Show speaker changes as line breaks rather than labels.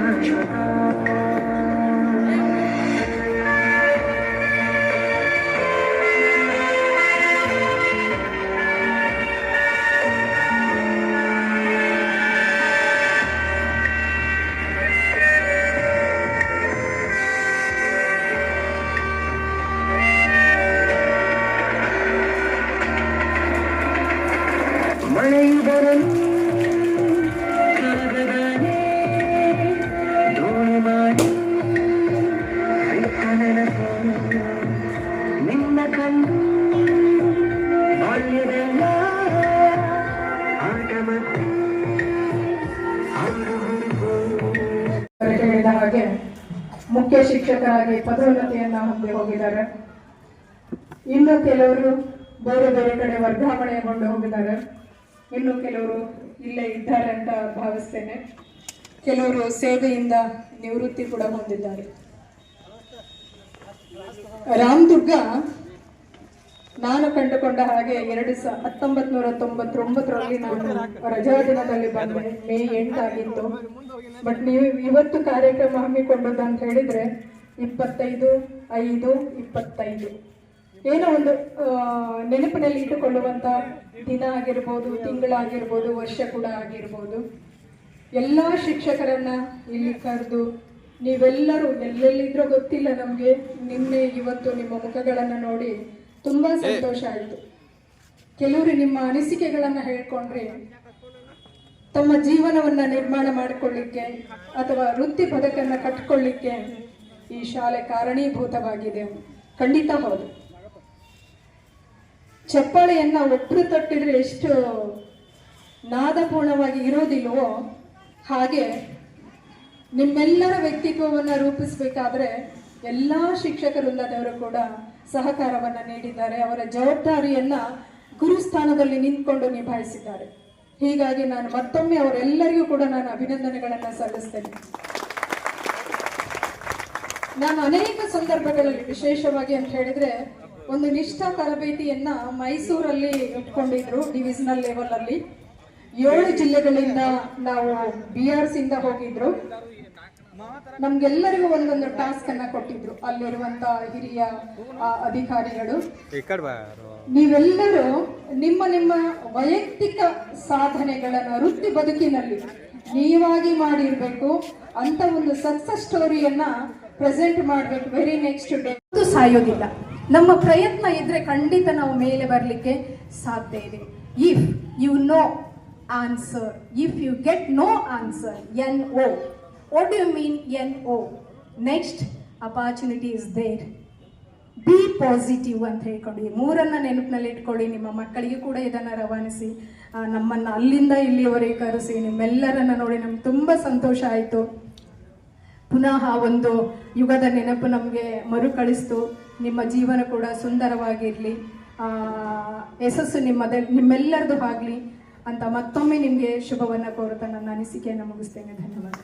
church. ಮುಖ್ಯ ಶಿಕ್ಷಕರಾಗಿ ಪದೋನ್ನತಿಯನ್ನ ಹೊಂದಿ ಹೋಗಿದ್ದಾರೆ. ಇನ್ನು ಕೆಲವರು ಬೇರೆ ಬೇರೆ ಕಡೆ ವರ್ಗಾವಣೆಗೊಂಡು ಹೋಗಿದ್ದಾರೆ. ಇನ್ನು ಕೆಲವರು ಇಲ್ಲೇ ಇದ್ದಾರೆ ಅಂತ ಭಾವಿಸ್ತೇನೆ. ಕೆಲವರು ಸೇವೆಯಿಂದ ನಿವೃತ್ತಿ ಕೂಡ ಹೊಂದಿದ್ದಾರೆ. ರಾಮದುರ್ಗ ನಾನು ಕಂಡುಕೊಂಡ ಹಾಗೆ ಎರಡು ಸ ಹತ್ತೊಂಬತ್ ತೊಂಬತ್ತೊಂಬತ್ತರಲ್ಲಿ ನಾನು ರಜಾ ದಿನದಲ್ಲಿ ಬಂದೆ. ಮೇ ಎಂಟಾಗಿತ್ತು. ಬಟ್ ನೀವು ಇವತ್ತು ಕಾರ್ಯಕ್ರಮ ಹಮ್ಮಿಕೊಂಡದ್ದು ಅಂತ ಹೇಳಿದ್ರೆ ಇಪ್ಪತ್ತೈದು, ಐದು, ಇಪ್ಪತ್ತೈದು. ಏನೋ ಒಂದು ನೆನಪಿನಲ್ಲಿ ಇಟ್ಟುಕೊಳ್ಳುವಂತ ದಿನ ಆಗಿರ್ಬೋದು ತಿಂಗಳಾಗಿರ್ಬೋದು ವರ್ಷ ಕೂಡ ಆಗಿರ್ಬೋದು. ಎಲ್ಲ ಶಿಕ್ಷಕರನ್ನ ಇಲ್ಲಿ ಕರೆದು ನೀವೆಲ್ಲರೂ ಎಲ್ಲೆಲ್ಲಿದ್ರೂ ಗೊತ್ತಿಲ್ಲ ನಮಗೆ, ನಿನ್ನೆ ಇವತ್ತು ನಿಮ್ಮ ಮುಖಗಳನ್ನು ನೋಡಿ ತುಂಬಾ ಸಂತೋಷ ಆಯಿತು. ಕೆಲವರು ನಿಮ್ಮ ಅನಿಸಿಕೆಗಳನ್ನ ಹೇಳ್ಕೊಂಡ್ರೆ ತಮ್ಮ ಜೀವನವನ್ನ ನಿರ್ಮಾಣ ಮಾಡಿಕೊಳ್ಳಿಕ್ಕೆ ಅಥವಾ ವೃತ್ತಿ ಬದುಕನ್ನ ಕಟ್ಕೊಳ್ಳಿಕ್ಕೆ ಈ ಶಾಲೆ ಕಾರಣೀಭೂತವಾಗಿದೆ. ಖಂಡಿತ ಹೌದು. ಚಪ್ಪಾಳೆಯನ್ನ ಒಬ್ರು ತಟ್ಟಿದ್ರೆ ಎಷ್ಟು ನಾದಪೂರ್ಣವಾಗಿ ಇರೋದಿಲ್ವೋ ಹಾಗೆ ನಿಮ್ಮೆಲ್ಲರ ವ್ಯಕ್ತಿತ್ವವನ್ನ ರೂಪಿಸಬೇಕಾದ್ರೆ ಎಲ್ಲ ಶಿಕ್ಷಕ ವೃಂದದವರು ಕೂಡ ಸಹಕಾರವನ್ನ ನೀಡಿದ್ದಾರೆ. ಅವರ ಜವಾಬ್ದಾರಿಯನ್ನ ಗುರುಸ್ಥಾನದಲ್ಲಿ ನಿಂತ್ಕೊಂಡು ನಿಭಾಯಿಸಿದ್ದಾರೆ. ಹೀಗಾಗಿ ನಾನು ಮತ್ತೊಮ್ಮೆ ಅವರೆಲ್ಲರಿಗೂ ಕೂಡ ನಾನು ಅಭಿನಂದನೆಗಳನ್ನ ಸಲ್ಲಿಸ್ತೇನೆ. ನಾನು ಅನೇಕ ಸಂದರ್ಭಗಳಲ್ಲಿ ವಿಶೇಷವಾಗಿ ಅಂತ ಹೇಳಿದ್ರೆ, ಒಂದು ನಿಷ್ಠಾ ತರಬೇತಿಯನ್ನ ಮೈಸೂರಲ್ಲಿ ಇಟ್ಕೊಂಡಿದ್ರು ಡಿವಿಷನಲ್ ಲೆವೆಲ್ ಅಲ್ಲಿ ಏಳು ಜಿಲ್ಲೆಗಳಿಂದ ನಾವು ಬಿ ಆರ್ ಇಂದ ಹೋಗಿದ್ರು. ನಮ್ಗೆಲ್ಲರಿಗೂ ಒಂದೊಂದು ಟಾಸ್ಕ್ ಅನ್ನ ಕೊಟ್ಟಿದ್ರು. ಅಲ್ಲಿರುವಂತ ಹಿರಿಯ ಅಧಿಕಾರಿಗಳು. ನೀವೆಲ್ಲರೂ ನಿಮ್ಮ ನಿಮ್ಮ ವೈಯಕ್ತಿಕ ಸಾಧನೆಗಳನ್ನ ವೃತ್ತಿ ಬದುಕಿನಲ್ಲಿ ನೀವಾಗಿ ಮಾಡಿರ್ಬೇಕು. ಅಂತ ಒಂದು ಸಕ್ಸಸ್ ಸ್ಟೋರಿಯನ್ನ ಪ್ರೆಸೆಂಟ್ ಮಾಡ್ಬೇಕು. ವೆರಿ ನೆಕ್ಸ್ಟ್ ಡೇ ಅದು ಸಾಯೋದಿಲ್ಲ. ನಮ್ಮ ಪ್ರಯತ್ನ ಇದ್ರೆ ಖಂಡಿತ ನಾವು ಮೇಲೆ ಬರಲಿಕ್ಕೆ ಸಾಧ್ಯ ಇದೆ. If you no answer if you get no answer N O what you mean N NO? Next opportunity is there. Be positive ಅಂತ ಹೇಳ್ಕೊಂಡು. ಈ ಮೂರನ್ನ ನೆನಪಿನಲ್ಲಿ ಇಟ್ಕೊಳ್ಳಿ. ನಿಮ್ಮ ಮಕ್ಕಳಿಗೆ ಕೂಡ ಇದನ್ನ ರವಾನಿಸಿ. ನಮ್ಮನ್ನ ಅಲ್ಲಿಂದ ಇಲ್ಲಿವರೆಗೆ ಕರೆಸಿ ನಿಮ್ಮೆಲ್ಲರನ್ನ ನೋಡಿ ನಮ್ಗೆ ತುಂಬಾ ಸಂತೋಷ ಆಯಿತು. ಪುನಃ ಒಂದು ಯುಗದ ನೆನಪು ನಮಗೆ ಮರುಕಳಿಸ್ತು. ನಿಮ್ಮ ಜೀವನ ಕೂಡ ಸುಂದರವಾಗಿರಲಿ. ಯಶಸ್ಸು ನಿಮ್ಮದ, ನಿಮ್ಮೆಲ್ಲರದು ಆಗಲಿ ಅಂತ ಮತ್ತೊಮ್ಮೆ ನಿಮಗೆ ಶುಭವನ್ನು ಕೋರುತ್ತಾ ನನ್ನ ಅನಿಸಿಕೆಯನ್ನು ಮುಗಿಸ್ತೇನೆ. ಧನ್ಯವಾದ